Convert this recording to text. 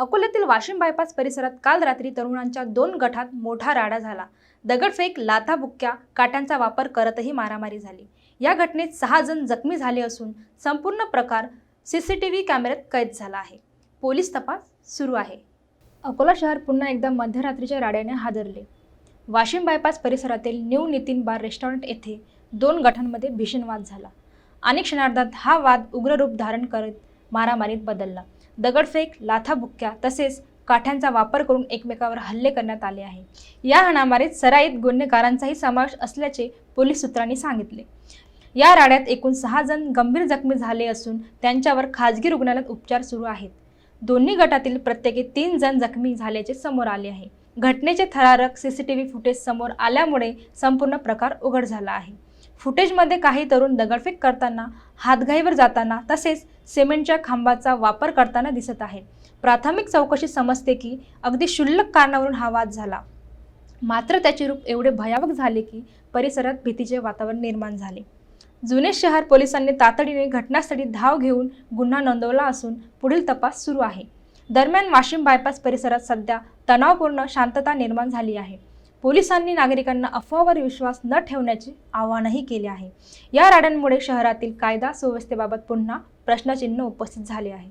अकोल्यातील वाशिम बायपास परिसरात काल रात्री तरुणांच्या दोन गटात मोठा राडा झाला. दगडफेक लाथाबुक्क्या काट्यांचा वापर करतही मारामारी झाली. या घटनेत सहा जण जखमी झाले असून संपूर्ण प्रकार सी सी टी व्ही कॅमेऱ्यात कैद झाला आहे. पोलीस तपास सुरू आहे. अकोला शहर पुन्हा एकदा मध्यरात्रीच्या राड्याने हादरले. वाशिम बायपास परिसरातील न्यू नितीन बार रेस्टॉरंट येथे दोन गटांमध्ये भीषण वाद झाला. अनेक क्षणार्धात हा वाद उग्र रूप धारण करत मारामारीत बदलला. दगडफेक लाथाबुक्क्या तसेच काठ्यांचा वापर करून एकमेकावर हल्ले करण्यात आले आहे. या हाणामारीत सराईत गुन्हेगारांचाही समावेश असल्याचे पोलीस सूत्रांनी सांगितले. या राड्यात एकूण सहा जण गंभीर जखमी झाले असून त्यांच्यावर खाजगी रुग्णालयात उपचार सुरू आहेत. दोन्ही गटातील प्रत्येकी तीन जण जखमी झाल्याचे समोर आले आहे. घटनेचे थरारक सीसीटीव्ही फुटेज समोर आल्यामुळे संपूर्ण प्रकार उघड झाला आहे. फुटेजमध्ये काही तरुण दगडफेक करताना हातघाईवर जाताना तसेच सिमेंटच्या खांबाचा वापर करताना दिसत आहे. प्राथमिक चौकशी समजते की अगदी क्षुल्लक कारणावरून हा वाद झाला. मात्र त्याचे रूप एवढे भयावक झाले की परिसरात भीतीचे वातावरण निर्माण झाले. जुने शहर पोलिसांनी तातडीने घटनास्थळी धाव घेऊन गुन्हा नोंदवला असून पुढील तपास सुरू आहे. दरम्यान वाशिम बायपास परिसरात सध्या तणावपूर्ण शांतता निर्माण झाली आहे. पोलिसांनी नागरिकांना अफवावर विश्वास न ठेवण्याचे आवाहनही केले आहे. या राड्यांमुळे शहरातील कायदा सुव्यवस्थेबाबत पुन्हा प्रश्नचिन्ह उपस्थित झाले आहे.